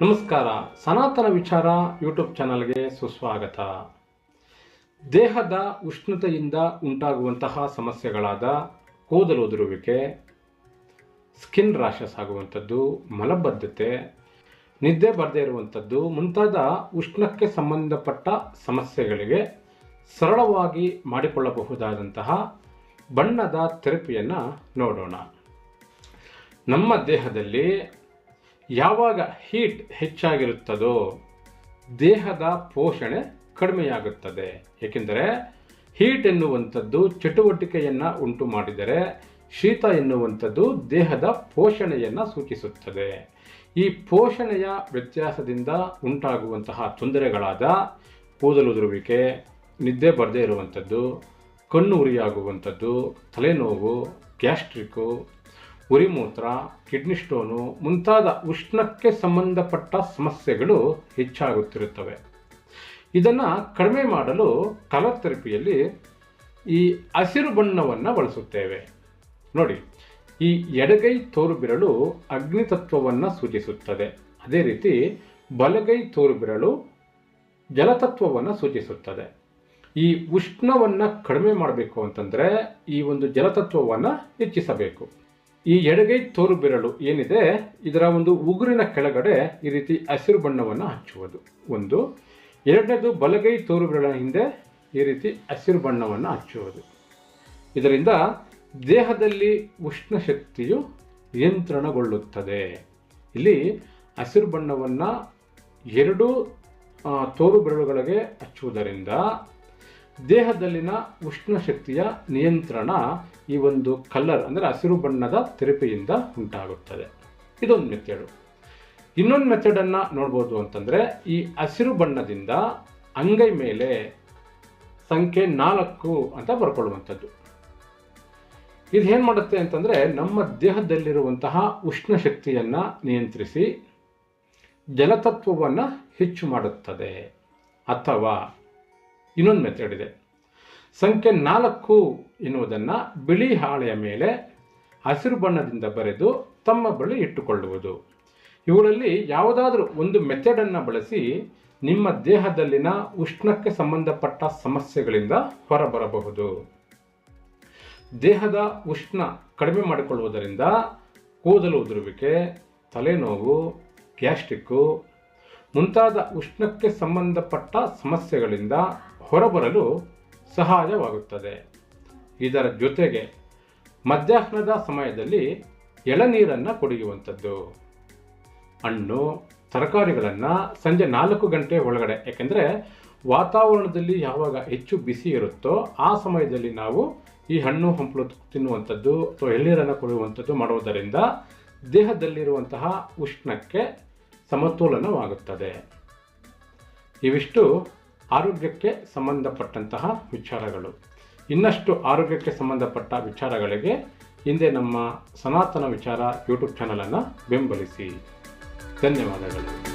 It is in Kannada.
ನಮಸ್ಕಾರ. ಸನಾತನ ವಿಚಾರ ಯೂಟ್ಯೂಬ್ ಚಾನಲ್ಗೆ ಸುಸ್ವಾಗತ. ದೇಹದ ಉಷ್ಣತೆಯಿಂದ ಉಂಟಾಗುವಂತಹ ಸಮಸ್ಯೆಗಳಾದ ಕೂದಲು ಉದುರುವಿಕೆ, ಸ್ಕಿನ್ ರಾಶಸ್ ಆಗುವಂಥದ್ದು, ಮಲಬದ್ಧತೆ, ನಿದ್ದೆ ಬರದೇ ಇರುವಂಥದ್ದು ಮುಂತಾದ ಉಷ್ಣಕ್ಕೆ ಸಂಬಂಧಪಟ್ಟ ಸಮಸ್ಯೆಗಳಿಗೆ ಸರಳವಾಗಿ ಮಾಡಿಕೊಳ್ಳಬಹುದಾದಂತಹ ಬಣ್ಣದ ಥೆರಪಿಯನ್ನು ನೋಡೋಣ. ನಮ್ಮ ದೇಹದಲ್ಲಿ ಯಾವಾಗ ಹೀಟ್ ಹೆಚ್ಚಾಗಿರುತ್ತದೋ ದೇಹದ ಪೋಷಣೆ ಕಡಿಮೆಯಾಗುತ್ತದೆ. ಏಕೆಂದರೆ ಹೀಟ್ ಎನ್ನುವಂಥದ್ದು ಚಟುವಟಿಕೆಯನ್ನು ಉಂಟು ಮಾಡಿದರೆ ಶೀತ ಎನ್ನುವಂಥದ್ದು ದೇಹದ ಪೋಷಣೆಯನ್ನು ಸೂಚಿಸುತ್ತದೆ. ಈ ಪೋಷಣೆಯ ವ್ಯತ್ಯಾಸದಿಂದ ಉಂಟಾಗುವಂತಹ ತೊಂದರೆಗಳಾದ ಕೂದಲುದುರುವಿಕೆ ನಿದ್ದೆ ಬರದೇ ಇರುವಂಥದ್ದು, ಕಣ್ಣು ಉರಿಯಾಗುವಂಥದ್ದು, ತಲೆನೋವು ಗ್ಯಾಸ್ಟ್ರಿಕ್ಕು ಉರಿಮೂತ್ರ ಕಿಡ್ನಿ ಸ್ಟೋನು ಮುಂತಾದ ಉಷ್ಣಕ್ಕೆ ಸಂಬಂಧಪಟ್ಟ ಸಮಸ್ಯೆಗಳು ಹೆಚ್ಚಾಗುತ್ತಿರುತ್ತವೆ. ಇದನ್ನು ಕಡಿಮೆ ಮಾಡಲು ಕಲರ್ ಥೆರಪಿಯಲ್ಲಿ ಈ ಹಸಿರು ಬಣ್ಣವನ್ನು ಬಳಸುತ್ತೇವೆ. ನೋಡಿ, ಈ ಎಡಗೈ ತೋರುಬಿರಳು ಅಗ್ನಿತತ್ವವನ್ನು ಸೂಚಿಸುತ್ತದೆ. ಅದೇ ರೀತಿ ಬಲಗೈ ತೋರುಬಿರಳು ಜಲತತ್ವವನ್ನು ಸೂಚಿಸುತ್ತದೆ. ಈ ಉಷ್ಣವನ್ನು ಕಡಿಮೆ ಮಾಡಬೇಕು ಅಂತಂದರೆ ಈ ಒಂದು ಜಲತತ್ವವನ್ನು ಹೆಚ್ಚಿಸಬೇಕು. ಈ ಎಡಗೈ ತೋರು ಬೆರಳು ಏನಿದೆ? ಇದರ ಒಂದು ಉಗುರಿನ ಕೆಳಗಡೆ ಈ ರೀತಿ ಹಸಿರು ಬಣ್ಣವನ್ನು ಹಚ್ಚುವುದು. ಒಂದು. ಎರಡನೇದು ಬಲಗೈ ತೋರು ಬೆರಳ ಹಿಂದೆ ಈ ರೀತಿ ಹಸಿರು ಬಣ್ಣವನ್ನು ಹಚ್ಚುವುದು. ಇದರಿಂದ ದೇಹದಲ್ಲಿ ಉಷ್ಣ ಶಕ್ತಿಯು ನಿಯಂತ್ರಣಗೊಳ್ಳುತ್ತದೆ. ಇಲ್ಲಿ ಹಸಿರು ಬಣ್ಣವನ್ನು ಎರಡು ತೋರು ಬೆರಳುಗಳಿಗೆ ಹಚ್ಚುವುದರಿಂದ ದೇಹದಲ್ಲಿನ ಉಷ್ಣ ಶಕ್ತಿಯ ನಿಯಂತ್ರಣ ಈ ಒಂದು ಕಲ್ಲರ್, ಅಂದರೆ ಹಸಿರು ಬಣ್ಣದ ತೆರಪಿಯಿಂದ ಉಂಟಾಗುತ್ತದೆ. ಇದೊಂದು ಮೆಥಡು ಇನ್ನೊಂದು ಮೆಥಡನ್ನು ನೋಡ್ಬೋದು ಅಂತಂದರೆ, ಈ ಹಸಿರು ಬಣ್ಣದಿಂದ ಅಂಗೈ ಮೇಲೆ ಸಂಖ್ಯೆ ನಾಲ್ಕು ಅಂತ ಬರ್ಕೊಳ್ಳುವಂಥದ್ದು. ಇದು ಏನು ಮಾಡುತ್ತೆ ಅಂತಂದರೆ, ನಮ್ಮ ದೇಹದಲ್ಲಿರುವಂತಹ ಉಷ್ಣ ಶಕ್ತಿಯನ್ನು ನಿಯಂತ್ರಿಸಿ ಜಲತತ್ವವನ್ನು ಹೆಚ್ಚು ಮಾಡುತ್ತದೆ. ಅಥವಾ ಇನ್ನೊಂದು ಮೆಥಡ್ ಇದೆ. ಸಂಖ್ಯೆ ನಾಲ್ಕು ಎನ್ನುವುದನ್ನು ಬಿಳಿ ಹಾಳೆಯ ಮೇಲೆ ಹಸಿರು ಬಣ್ಣದಿಂದ ಬರೆದು ತಮ್ಮ ಬಳಿ ಇಟ್ಟುಕೊಳ್ಳುವುದು. ಇವುಗಳಲ್ಲಿ ಯಾವುದಾದ್ರೂ ಒಂದು ಮೆಥಡನ್ನು ಬಳಸಿ ನಿಮ್ಮ ದೇಹದಲ್ಲಿನ ಉಷ್ಣಕ್ಕೆ ಸಂಬಂಧಪಟ್ಟ ಸಮಸ್ಯೆಗಳಿಂದ ಹೊರಬರಬಹುದು. ದೇಹದ ಉಷ್ಣ ಕಡಿಮೆ ಮಾಡಿಕೊಳ್ಳುವುದರಿಂದ ಕೂದಲು ಉದುರುವಿಕೆ, ತಲೆನೋವು, ಗ್ಯಾಸ್ಟ್ರಿಕ್ಕು ಮುಂತಾದ ಉಷ್ಣಕ್ಕೆ ಸಂಬಂಧಪಟ್ಟ ಸಮಸ್ಯೆಗಳಿಂದ ಹೊರಬರಲು ಸಹಾಯವಾಗುತ್ತದೆ. ಇದರ ಜೊತೆಗೆ ಮಧ್ಯಾಹ್ನದ ಸಮಯದಲ್ಲಿ ಎಳನೀರನ್ನು ಕುಡಿಯುವಂಥದ್ದು. ಹಣ್ಣು, ತರಕಾರಿಗಳನ್ನು ಸಂಜೆ ನಾಲ್ಕು ಗಂಟೆ ಒಳಗಡೆ ಯಾಕೆಂದರೆ ವಾತಾವರಣದಲ್ಲಿ ಯಾವಾಗ ಹೆಚ್ಚು ಬಿಸಿ ಇರುತ್ತೋ ಆ ಸಮಯದಲ್ಲಿ ನಾವು ಈ ಹಣ್ಣು, ಹಂಪಲು ತಿನ್ನುವಂಥದ್ದು ಅಥವಾ ಎಳನೀರನ್ನು ಕುಡಿಯುವಂಥದ್ದು ಮಾಡುವುದರಿಂದ ದೇಹದಲ್ಲಿರುವಂತಹ ಉಷ್ಣಕ್ಕೆ ಸಮತೋಲನವಾಗುತ್ತದೆ. ಇವಿಷ್ಟು ಆರೋಗ್ಯಕ್ಕೆ ಸಂಬಂಧಪಟ್ಟಂತಹ ವಿಚಾರಗಳು. ಇನ್ನಷ್ಟು ಆರೋಗ್ಯಕ್ಕೆ ಸಂಬಂಧಪಟ್ಟ ವಿಚಾರಗಳಿಗೆ ಹಿಂದೆ ನಮ್ಮ ಸನಾತನ ವಿಚಾರ ಯೂಟ್ಯೂಬ್ ಚಾನಲನ್ನು ಬೆಂಬಲಿಸಿ. ಧನ್ಯವಾದಗಳು.